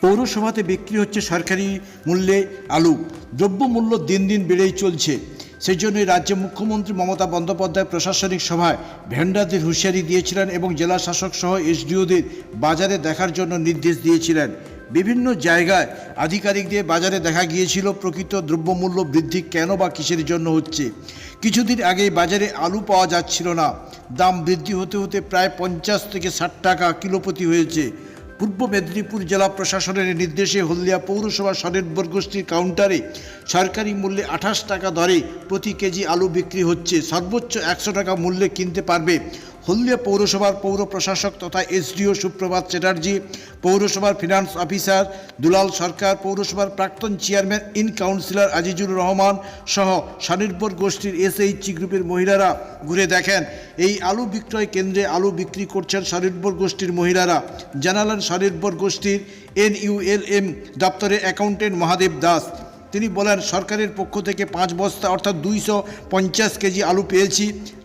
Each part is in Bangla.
পৌরসভাতে বিক্রি হচ্ছে সরকারি মূল্যে আলু। দ্রব্যমূল্য দিন দিন বেড়েই চলছে। সেই জন্যই রাজ্যে মুখ্যমন্ত্রী মমতা বন্দ্যোপাধ্যায় প্রশাসনিক সভায় ভেন্ডারদের হুঁশিয়ারি দিয়েছিলেন এবং জেলা শাসক সহ এসডিওদের বাজারে দেখার জন্য নির্দেশ দিয়েছিলেন। বিভিন্ন জায়গায় আধিকারিকদের বাজারে দেখা গিয়েছিল প্রকৃত দ্রব্যমূল্য বৃদ্ধি কেন বা কিসের জন্য হচ্ছে। কিছুদিন আগেই বাজারে আলু পাওয়া যাচ্ছিল না। দাম বৃদ্ধি হতে হতে প্রায় পঞ্চাশ থেকে ষাট টাকা কিলো প্রতি হয়েছে। পূর্ব মেদিনীপুর জেলা প্রশাসনের নির্দেশে হলদিয়া পৌরসভা স্বনির্ভর গোষ্ঠীর কাউন্টারে সরকারি মূল্যে আঠাশ টাকা দরে প্রতি কেজি আলু বিক্রি হচ্ছে। সর্বোচ্চ একশো টাকা মূল্যে কিনতে পারবে হলদিয়া পৌরসভার পৌর প্রশাসক তথা এসডিও সুপ্রভাত চ্যাটার্জি, পৌরসভার ফিনান্স অফিসার দুলাল সরকার, পৌরসভার প্রাক্তন chairman in councillor Azizur Rahman সহ স্বনির্ভর গোষ্ঠীর এসএইচজি গ্রুপের মহিলারা ঘুরে দেখেন। এই আলু বিক্রয় কেন্দ্রে আলু বিক্রি করছেন স্বনির্ভর গোষ্ঠীর মহিলারা। জানালেন স্বনির্ভর গোষ্ঠীর এনইউএলএম দপ্তরের অ্যাকাউন্টেন্ট মহাদেব দাস। তিনি বলেন, সরকারের পক্ষ থেকে পাঁচ বস্তা অর্থাৎ দুইশো পঞ্চাশ কেজি আলু পেয়েছি।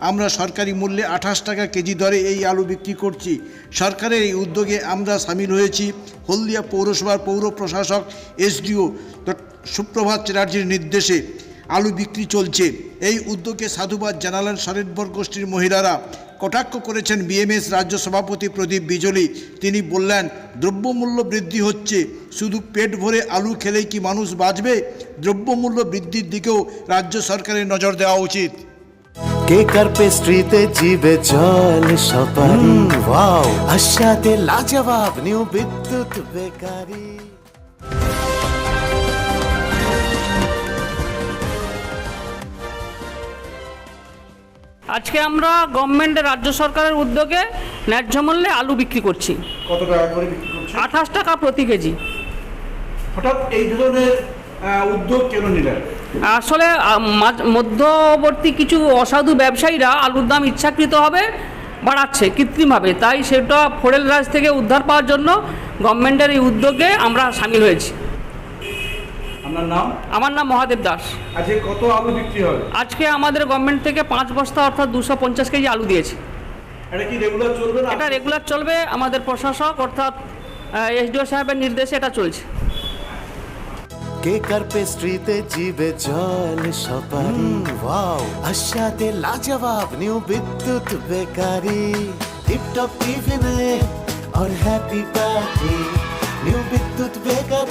আমরা সরকারি মূল্যে আঠাশ টাকা কেজি দরে এই আলু বিক্রি করছি। সরকারের এই উদ্যোগে আমরা সামিল হয়েছি হলদিয়া পৌরসভার পৌর প্রশাসক এসডিও সুপ্রভাত চ্যাটার্জির নির্দেশে আলু বিক্রি চলছে। এই উদ্যোগে সাধুবাদ জানালেন স্বনির্ভর গোষ্ঠীর মহিলারা। কটাক্ষ করেছেন বিএমএস রাজ্য সভাপতি প্রদীপ বিজলি। তিনি বললেন দ্রব্যমূল্য বৃদ্ধি হচ্ছে। শুধু পেট ভরে আলু খেলেই কি মানুষ বাঁচবে? দ্রব্যমূল্য বৃদ্ধির দিকেও রাজ্য সরকারের নজর দেওয়া উচিত। কেক আর পেস্ট্রিতে জিবে জল সপারি ওয়াও। আশাতে লাজবাব নিউ বিদ্যুৎ বেকারি। আজকে আমরা গভর্নমেন্টের রাজ্য সরকারের উদ্যোগে ন্যায্য মূল্যে আলু বিক্রি করছি। কত টাকা করে বিক্রি করছে আঠাশ টাকা প্রতি কেজি। হঠাৎ এই ধরনের উদ্যোগ কেন নিলেন? আসলে মধ্যবর্তী কিছু অসাধু ব্যবসায়ীরা আলুর দাম ইচ্ছাকৃতভাবে বাড়াচ্ছে কৃত্রিমভাবে। তাই সেটা ফোরেল রাজ থেকে উদ্ধার পাওয়ার জন্য গভর্নমেন্টের এই উদ্যোগে আমরা সামিল হয়েছি। আপনার নাম? আমার নাম মহাদেব দাস। আজকে কত আলু বিক্রি হবে আজকে আমাদের গভর্নমেন্ট থেকে পাঁচ বস্তা অর্থাৎ দুশো পঞ্চাশ কেজি আলু দিয়েছে। এটা কি রেগুলার চলবে না? এটা রেগুলার চলবে আমাদের প্রশাসক অর্থাৎ এসডিও সাহেবের নির্দেশে এটা চলছে। কে আর পেস্ট্রিতে জিবে জল সপারি? ওয়াও আশাতে লাজবাব নিউ বিদ্যুৎ বেকারি। টিপটপ টিফিনে or happy party new Bidyut bakery.